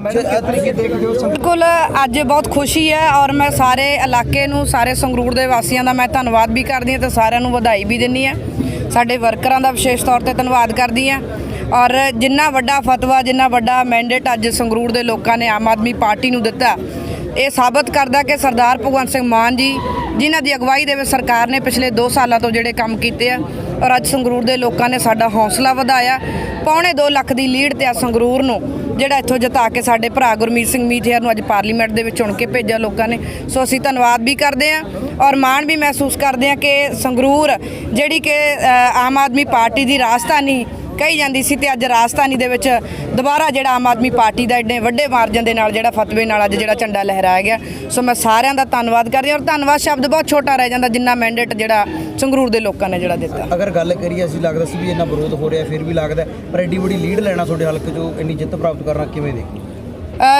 ਬਿਲਕੁਲ, ਅੱਜ ਬਹੁਤ ਖੁਸ਼ੀ ਹੈ ਔਰ ਮੈਂ ਸਾਰੇ ਇਲਾਕੇ ਨੂੰ, ਸਾਰੇ ਸੰਗਰੂਰ ਦੇ ਵਾਸੀਆਂ ਦਾ ਮੈਂ ਧੰਨਵਾਦ ਵੀ ਕਰਦੀ ਹਾਂ ਤੇ ਸਾਰਿਆਂ ਨੂੰ ਵਧਾਈ ਵੀ ਦਿੰਦੀ ਹਾਂ। ਸਾਡੇ ਵਰਕਰਾਂ ਦਾ ਵਿਸ਼ੇਸ਼ ਤੌਰ ਤੇ ਧੰਨਵਾਦ ਕਰਦੀ ਹਾਂ। ਔਰ ਜਿੰਨਾ ਵੱਡਾ ਫਤਵਾ, ਜਿੰਨਾ ਵੱਡਾ ਮੈਂਡੇਟ ਅੱਜ ਸੰਗਰੂਰ ਦੇ ਲੋਕਾਂ ਨੇ ਆਮ ਆਦਮੀ ਪਾਰਟੀ ਨੂੰ ਦਿੱਤਾ ਇਹ ਸਾਬਤ ਕਰਦਾ ਕਿ ਸਰਦਾਰ ਭਗਵੰਤ ਸਿੰਘ ਮਾਨ ਜੀ, ਜਿਨ੍ਹਾਂ ਦੀ ਅਗਵਾਈ ਦੇ ਵਿੱਚ ਸਰਕਾਰ ਨੇ ਪਿਛਲੇ 2 ਸਾਲਾਂ ਤੋਂ ਜਿਹੜੇ ਕੰਮ ਕੀਤੇ ਆ, ਔਰ ਅੱਜ ਸੰਗਰੂਰ ਦੇ ਲੋਕਾਂ ਨੇ ਸਾਡਾ ਹੌਸਲਾ ਵਧਾਇਆ। ਪੌਣੇ 2 ਲੱਖ ਦੀ ਲੀਡ ਤੇ ਆ ਸੰਗਰੂਰ ਨੂੰ, ਜਿਹੜਾ ਇੱਥੋਂ ਜਿਤਾ ਕੇ ਸਾਡੇ ਭਰਾ ਗੁਰਮੀਤ ਸਿੰਘ ਮੀਥੇਰ ਨੂੰ ਅੱਜ ਪਾਰਲੀਮੈਂਟ ਦੇ ਵਿੱਚ ਚੁਣ ਕੇ ਭੇਜਿਆ ਲੋਕਾਂ ਨੇ। ਸੋ ਅਸੀਂ ਧੰਨਵਾਦ ਵੀ ਕਰਦੇ ਹਾਂ, ਔਰ ਮਾਣ ਵੀ ਮਹਿਸੂਸ ਕਰਦੇ ਹਾਂ ਕਿ ਸੰਗਰੂਰ, ਜਿਹੜੀ ਕਿ ਆਮ ਆਦਮੀ ਪਾਰਟੀ ਦੀ ਰਾਜਧਾਨੀ ਕਹੀ ਜਾਂਦੀ ਸੀ ਤੇ ਅੱਜ ਰਾਜਧਾਨੀ ਦੇ ਵਿੱਚ ਦੁਬਾਰਾ ਜਿਹੜਾ ਆਮ ਆਦਮੀ ਪਾਰਟੀ ਦਾ ਏਡੇ ਵੱਡੇ ਮਾਰਜਨ ਦੇ ਨਾਲ ਜਿਹੜਾ ਫਤਵੇ ਨਾਲ ਅੱਜ ਜਿਹੜਾ ਝੰਡਾ ਲਹਿਰਾਇਆ ਗਿਆ। ਸੋ ਮੈਂ ਸਾਰਿਆਂ ਦਾ ਧੰਨਵਾਦ ਕਰਦੀ ਹਾਂ ਔਰ ਧੰਨਵਾਦ ਸ਼ਬਦ ਬਹੁਤ ਛੋਟਾ ਰਹਿ ਜਾਂਦਾ ਜਿੰਨਾ ਮੈਂਡੇਟ ਜਿਹੜਾ ਸੰਗਰੂਰ ਦੇ ਲੋਕਾਂ ਨੇ ਜਿਹੜਾ ਦਿੱਤਾ। ਅਗਰ ਗੱਲ ਕਰੀਏ ਅਸੀਂ ਲੱਗਦਾ ਸੀ ਵੀ ਇੰਨਾ ਵਿਰੋਧ ਹੋ ਰਿਹਾ ਫਿਰ ਵੀ ਲੱਗਦਾ ਪਰ ਐਡੀ ਵੱਡੀ ਲੀਡ ਲੈਣਾ ਤੁਹਾਡੇ ਹਲਕੇ 'ਚੋਂ ਇੰਨੀ ਜਿੱਤ ਪ੍ਰਾਪਤ ਕਰਨਾ ਕਿਵੇਂ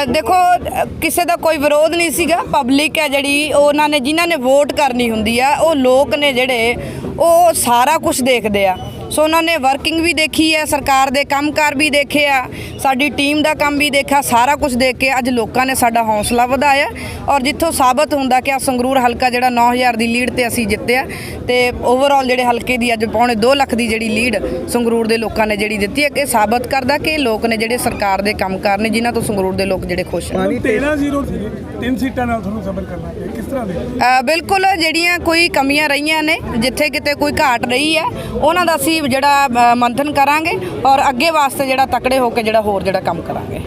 ਦੇਖੋ? ਅ, ਕਿਸੇ ਦਾ ਕੋਈ ਵਿਰੋਧ ਨਹੀਂ ਸੀਗਾ। ਪਬਲਿਕ ਹੈ ਜਿਹੜੀ ਉਹਨਾਂ ਨੇ ਜਿਨ੍ਹਾਂ ਨੇ ਵੋਟ ਕਰਨੀ ਹੁੰਦੀ ਆ ਉਹ ਲੋਕ ਨੇ ਜਿਹੜੇ ਉਹ ਸਾਰਾ ਕੁਝ ਦੇਖਦੇ ਆ। ਸੋ ਉਹਨਾਂ ਨੇ ਵਰਕਿੰਗ ਵੀ ਦੇਖੀ ਹੈ ਸਰਕਾਰ ਦੇ ਕੰਮਕਾਰ ਵੀ ਦੇਖੇ ਆ। ਸਾਡੀ ਟੀਮ ਦਾ ਕੰਮ ਵੀ ਦੇਖਿਆ ਸਾਰਾ ਕੁਝ ਦੇਖ ਕੇ ਅੱਜ ਲੋਕਾਂ ਨੇ ਸਾਡਾ ਹੌਸਲਾ ਵਧਾਇਆ। ਔਰ ਜਿੱਥੋਂ ਸਾਬਤ ਹੁੰਦਾ ਕਿ ਆ ਸੰਗਰੂਰ ਹਲਕਾ ਜਿਹੜਾ 9000 ਦੀ ਲੀਡ ਤੇ ਅਸੀਂ ਜਿੱਤਿਆ ਤੇ ਓਵਰਆਲ ਜਿਹੜੇ ਹਲਕੇ ਦੀ ਅੱਜ ਪੌਣੇ 2 ਲੱਖ ਦੀ ਜਿਹੜੀ ਲੀਡ ਸੰਗਰੂਰ ਦੇ ਲੋਕਾਂ ਨੇ ਜਿਹੜੀ ਦਿੱਤੀ ਹੈ ਕਿ ਸਾਬਤ ਕਰਦਾ ਕਿ ਲੋਕ ਨੇ ਜਿਹੜੇ ਸਰਕਾਰ ਦੇ ਕੰਮਕਾਰ ਨੇ ਜਿਨ੍ਹਾਂ ਤੋਂ ਸੰਗਰੂਰ ਦੇ ਲੋਕ ਜਿਹੜੇ ਖੁਸ਼ ਹਨ 13-0 ਸੀ ਤਿੰਨ ਸੀਟਾਂ ਨਾਲ ਤੁਹਾਨੂੰ ਸਬਰ ਕਰਨਾ ਪਿਆ ਕਿਸ ਤਰ੍ਹਾਂ ਦੇ? ਬਿਲਕੁਲ ਜਿਹੜੀਆਂ ਕੋਈ ਕਮੀਆਂ ਰਹੀਆਂ ਨੇ ਜਿੱਥੇ ਕਿਤੇ ਕੋਈ ਘਾਟ ਰਹੀ ਹੈ ਉਹਨਾਂ ਦਾ ਅਸੀਂ ਜਿਹੜਾ ਮੰਥਨ ਕਰਾਂਗੇ ਔਰ ਅੱਗੇ ਵਾਸਤੇ ਜਿਹੜਾ ਤਕੜੇ ਹੋ ਕੇ ਜਿਹੜਾ ਹੋਰ ਜਿਹੜਾ ਕੰਮ ਕਰਾਂਗੇ।